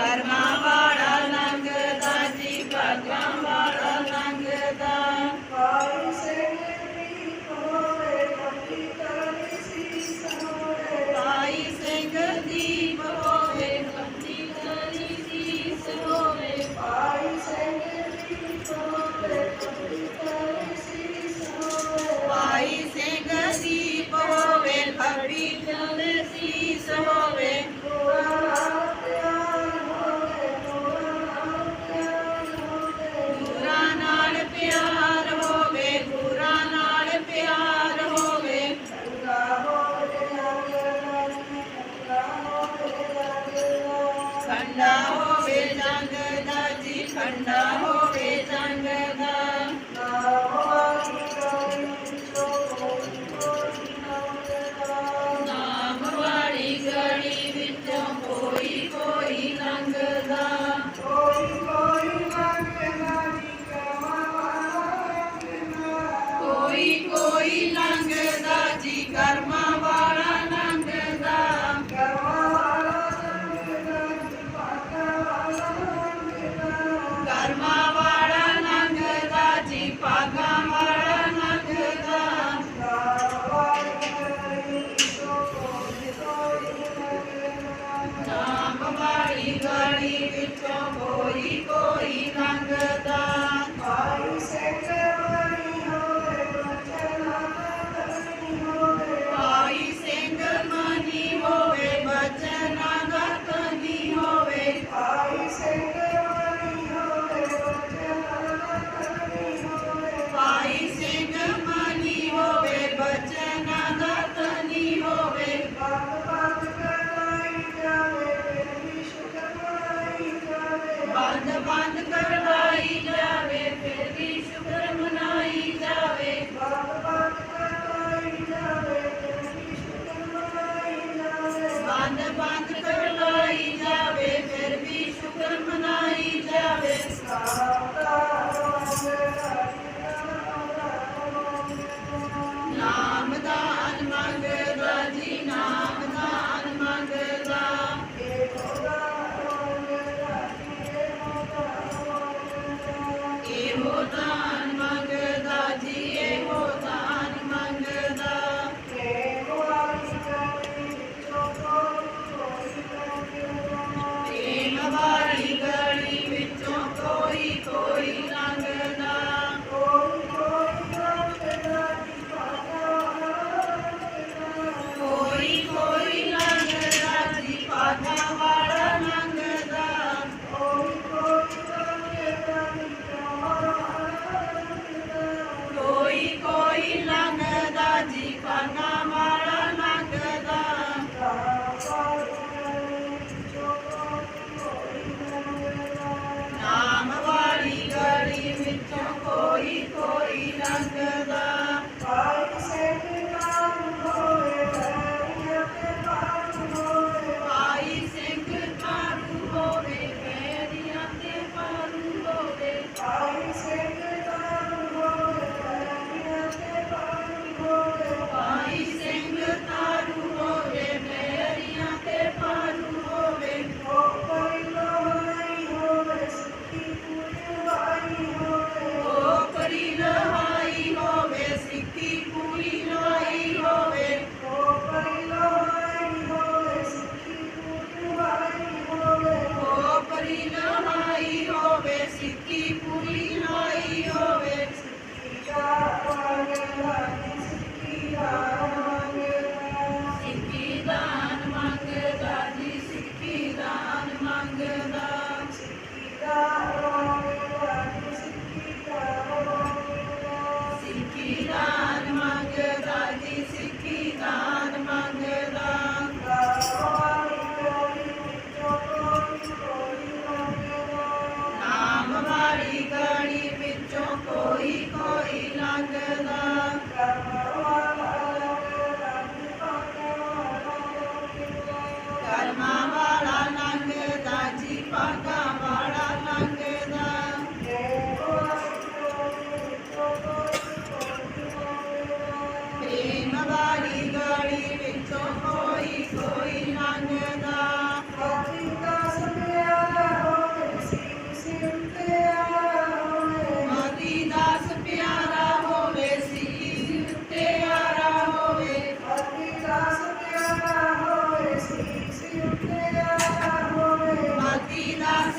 karma Krishna.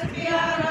Sophia.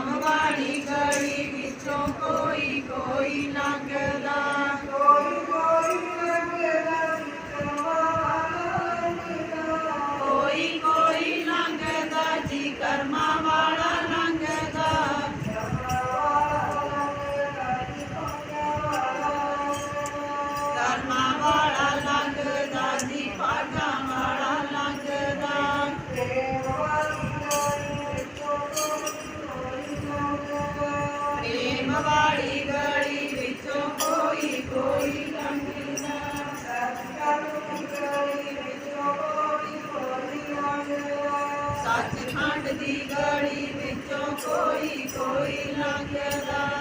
ਨਾਮ ਵਾਲੀ ਗਲੀ ਵਿੱਚੋਂ ਕੋਈ ਕੋਈ ਲੰਘਦਾ। ਸੱਚਖੰਡ ਦੀ ਗਲੀ ਵਿੱਚੋਂ ਕੋਈ ਕੋਈ ਲੰਘਦਾ।